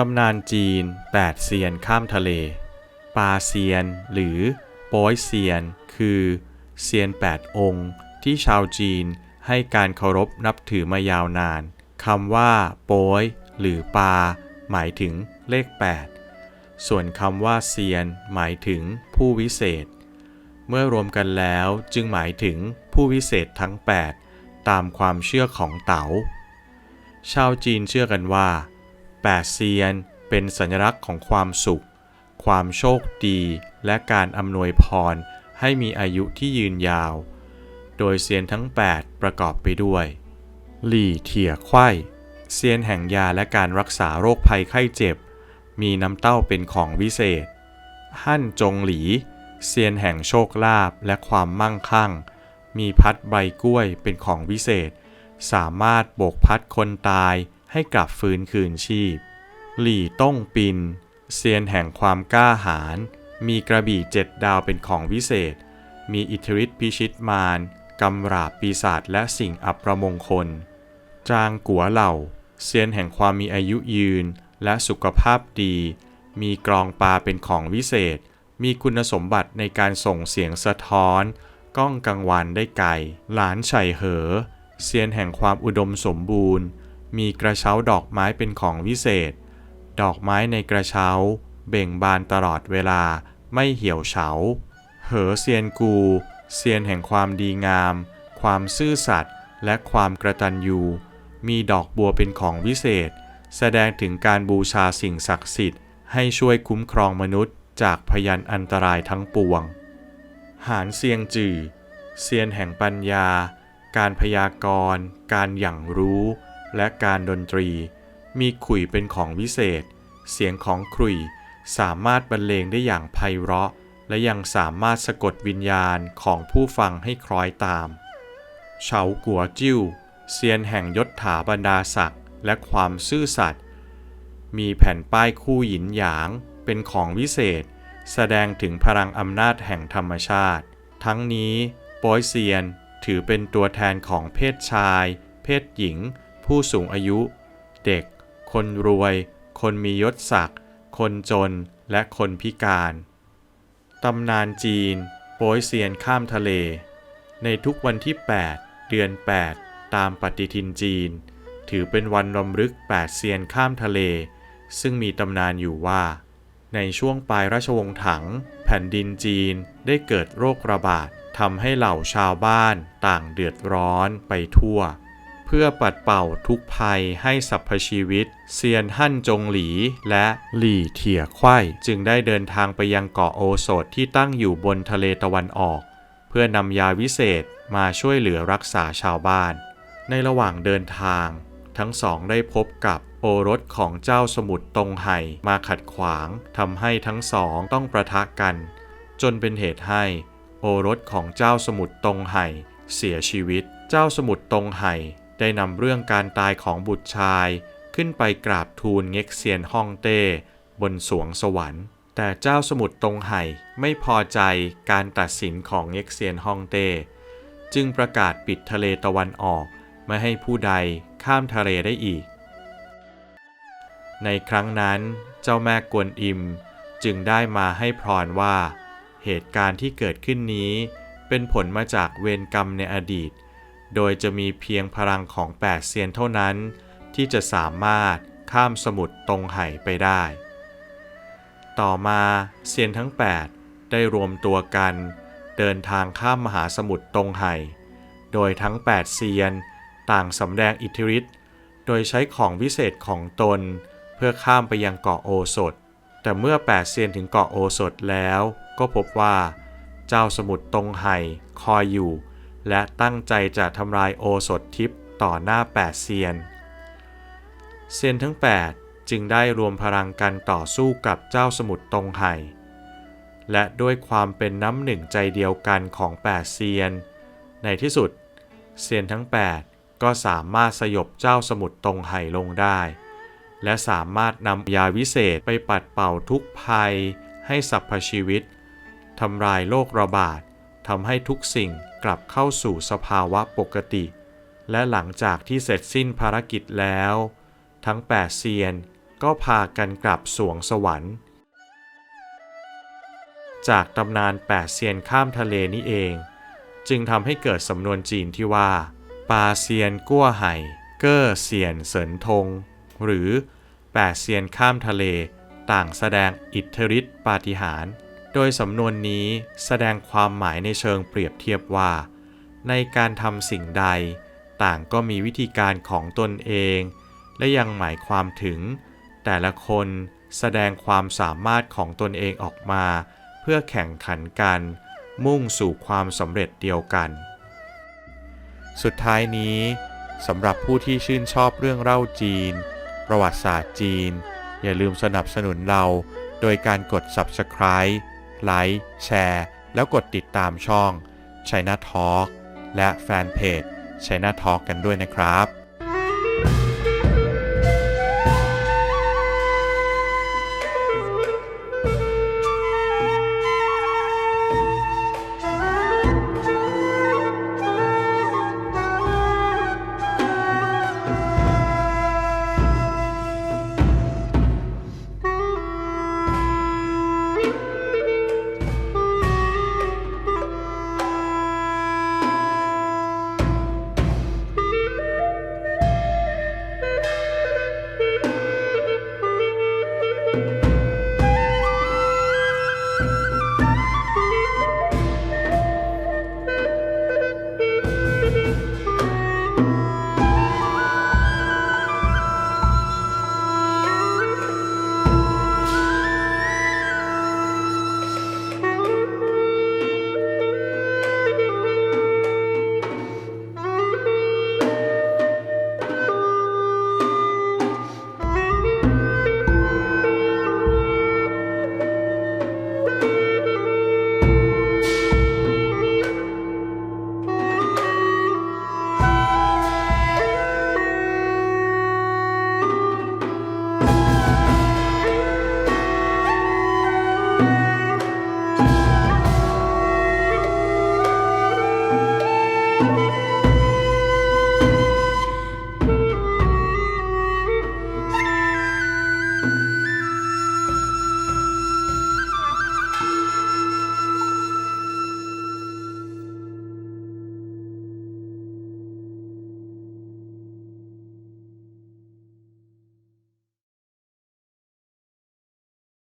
ตำนานจีน 8 เซียนข้ามทะเล ปาเซียน หรือโป้ยเซียน คือเซียน 8 องค์ ที่ชาวจีนให้การเคารพนับถือมายาวนานคำว่า โป้ยหรือปา หมายถึงเลข 8 ส่วนคำว่าเซียน หมายถึงผู้วิเศษ เมื่อรวมกันแล้วจึงหมายถึงผู้วิเศษทั้ง 8 ตามความเชื่อของเต๋า ชาวจีนเชื่อกันว่า แปดเซียน เป็นสัญลักษณ์ของความสุข ความโชคดี และการอำนวยพรให้มีอายุที่ยืนยาว โดยเซียนทั้ง 8 ประกอบไปด้วย หลี่เถี่ยไข้เซียนแห่งยาและการรักษาโรคภัยไข้เจ็บ มีน้ำเต้าเป็นของวิเศษ หั่นจงหลี เซียนแห่งโชคลาภและความมั่งคั่ง มีพัดใบกล้วยเป็นของวิเศษ สามารถโบกพัดคนตาย ให้กลับฟื้นคืนชีพ หลี่ต้งปินเซียนแห่งความกล้าหาญมีกระบี่เจ็ดดาวเป็นของวิเศษ มีอิทธิฤทธิพิชิตมารกำราบปีศาจและสิ่งอัปมงคล จางกัวเหล่า เซียนแห่งความมีอายุยืนและสุขภาพดี มีกรองปลาเป็นของวิเศษ มีคุณสมบัติในการส่งเสียงสะท้อน ก้องกังวานได้ไกล หลานไฉเหอ เซียนแห่งความอุดมสมบูรณ์ มีกระเช้าดอกไม้เป็นของวิเศษ ดอกไม้ในกระเช้า เบ่งบานตลอดเวลาไม่เหี่ยวเฉา เหอเซียนกู เซียนแห่งความดีงาม ความซื่อสัตย์และความกระตันยูมีดอกบัวเป็นของวิเศษ แสดงถึงการบูชาสิ่งศักดิ์สิทธิ์ ให้ช่วยคุ้มครองมนุษย์ จากพยันอันตรายทั้งปวง หานเซียงจือเซียนแห่งปัญญา การพยากรณ์ การหยั่งรู้ และการดนตรี มีขลุ่ยเป็นของวิเศษ เสียงของขลุ่ยสามารถบรรเลงได้อย่างไพเราะ และยังสามารถสะกดวิญญาณของผู้ฟังให้คล้อยตาม เฉากัวจิ้วเซียนแห่งยศถาบรรดาศักดิ์และความซื่อสัตย์มีแผ่นป้ายคู่หยินหยางเป็นของวิเศษ แสดงถึงพลังอำนาจแห่งธรรมชาติ ทั้งนี้โป้ยเซียนถือเป็นตัวแทนของเพศชาย เพศหญิง ผู้สูงอายุ เด็ก คนรวย คนมียศศักดิ์คนจนและคนพิการ ตำนานจีน โป้ยเซียนข้ามทะเล ในทุกวันที่ 8 เดือน 8 ตามปฏิทินจีน ถือเป็นวันรำลึก 8 เซียนข้ามทะเล ซึ่งมีตำนานอยู่ว่า ในช่วงปลายราชวงศ์ถัง แผ่นดินจีนได้เกิดโรคระบาดทำให้เหล่าชาวบ้านต่างเดือดร้อนไปทั่ว เพื่อปัดเป่าทุกภัยให้สรรพชีวิต เซียนหั่นจงหลีและหลี่เถี่ยไข้จึงได้เดินทางไปยังเกาะโอโสถที่ตั้งอยู่บนทะเลตะวันออก เพื่อนำยาวิเศษมาช่วยเหลือรักษาชาวบ้าน ในระหว่างเดินทาง ทั้งสองได้พบกับโอรสของเจ้าสมุทรตงไห่มาขัดขวางทำให้ทั้งสองต้องประทะกัน จนเป็นเหตุให้ โอรสของเจ้าสมุทรตงไห่เสียชีวิต เจ้าสมุทรตงไห่ ได้นำเรื่องการตายของบุตรชายขึ้นไปกราบทูลเง็กเซียนฮ่องเต้บนสวงสวรรค์ แต่เจ้าสมุทรตงไห่ไม่พอใจการตัดสินของเง็กเซียนฮ่องเต้จึงประกาศปิดทะเลตะวันออกไม่ให้ผู้ใดข้ามทะเลได้อีก ในครั้งนั้นเจ้าแม่กวนอิมจึงได้มาให้พรว่า เหตุการณ์ที่เกิดขึ้นนี้เป็นผลมาจากเวรกรรมในอดีต โดยจะมีเพียงพลังของแปดเซียนเท่านั้น ที่จะสามารถข้ามสมุทรตรงไห่ไปได้ ต่อมาเซียนทั้ง 8 ได้รวมตัวกัน เดินทางข้ามมหาสมุทรตรงไห่ โดยทั้ง 8 เซียนต่างสำแดงอิทธิฤทธิ์ โดยใช้ของวิเศษของตน เพื่อข้ามไปยังเกาะโอสถ แต่เมื่อ 8 เซียนถึงเกาะโอสถแล้ว ก็พบว่า เจ้าสมุทรตรงไห่คอยอยู่ และตั้งใจจะทำลายโอสถทิพย์ต่อหน้า8เซียน เซียนทั้ง 8 จึงได้รวมพลังกันต่อสู้กับเจ้าสมุทรตรงไห่ และด้วยความเป็นน้ำหนึ่งใจเดียวกันของ8เซียน ในที่สุด เซียนทั้ง 8 ก็สามารถสยบเจ้าสมุทรตรงไห่ลงได้ และสามารถนำยาวิเศษไปปัดเป่าทุกภัยให้สรรพชีวิตทำลายโรคระบาด ทำให้ทุกสิ่งกลับเข้าสู่สภาวะปกติ และหลังจากที่เสร็จสิ้นภารกิจแล้ว ทั้ง8เซียนก็พากันกลับสวงสวรรค์ จากตำนานแปดเซียนข้ามทะเลนี่เอง จึงทำให้เกิดสำนวนจีนที่ว่าปาเซียนกั้วไห่เก้อเซียนเสินทง หรือแปดเซียนข้ามทะเลต่างแสดงอิทธิฤทธิปาฏิหาริย์ โดยสำนวนนี้แสดงความหมายในเชิงเปรียบเทียบว่า ในการทำสิ่งใด ต่างก็มีวิธีการของตนเอง และยังหมายความถึง แต่ละคนแสดงความสามารถของตนเองออกมา เพื่อแข่งขันกัน มุ่งสู่ความสำเร็จเดียวกัน สุดท้ายนี้สำหรับผู้ที่ชื่นชอบเรื่องเล่าจีน ประวัติศาสตร์จีน อย่าลืมสนับสนุนเราโดยการกด Subscribe ไลค์แชร์แล้วกดติดตามช่อง China Talk และแฟนเพจ China Talk กันด้วยนะครับ